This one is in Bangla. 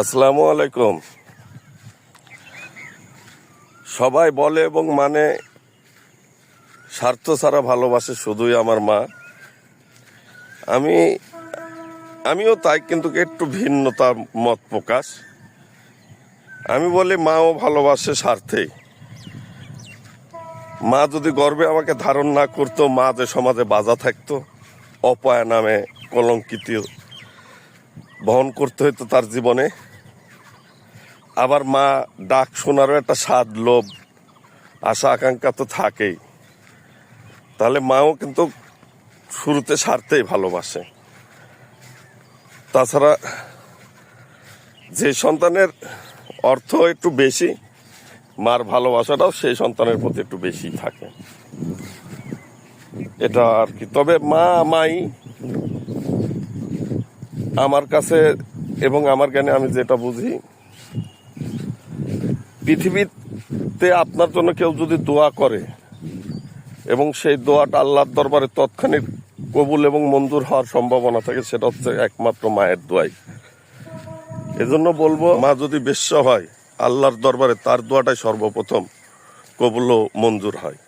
আসসালামু আলাইকুম। সবাই বলে এবং মানে স্বার্থ ছাড়া ভালোবাসে শুধুই আমার মা। আমি, আমিও তাই, কিন্তু একটু ভিন্নতা মত প্রকাশ। আমি বলি, মাও ভালোবাসে স্বার্থেই। মা যদি গর্বে আমাকে ধারণ না করতো, মা যে সমাজে বাজা থাকতো, অপয়া নামে কলঙ্কিত, বহন করতে হইতো তার জীবনে। আবার মা ডাক শোনারও একটা স্বাদ লোভ, আশা, আকাঙ্ক্ষা তো থাকেই। তাহলে মাও কিন্তু শুরুতে সারতেই ভালোবাসে। তাছাড়া যে সন্তানের অর্থ একটু বেশি, মার ভালোবাসাটাও সেই সন্তানের প্রতি একটু বেশি থাকে। এটা আর কি। তবে মা, মাই আমার কাছে এবং আমার জ্ঞানে আমি যেটা বুঝি পৃথিবীতে আপনার জন্য কেউ যদি দোয়া করে এবং সেই দোয়াটা আল্লাহর দরবারে তৎক্ষণিক কবুল এবং মঞ্জুর হওয়ার সম্ভাবনা থাকে, সেটা হচ্ছে একমাত্র মায়ের দোয়াই। এজন্য বলব, মা যদি বিশ্ব হয়, আল্লাহর দরবারে তার দোয়াটাই সর্বপ্রথম কবুল ও মঞ্জুর হয়।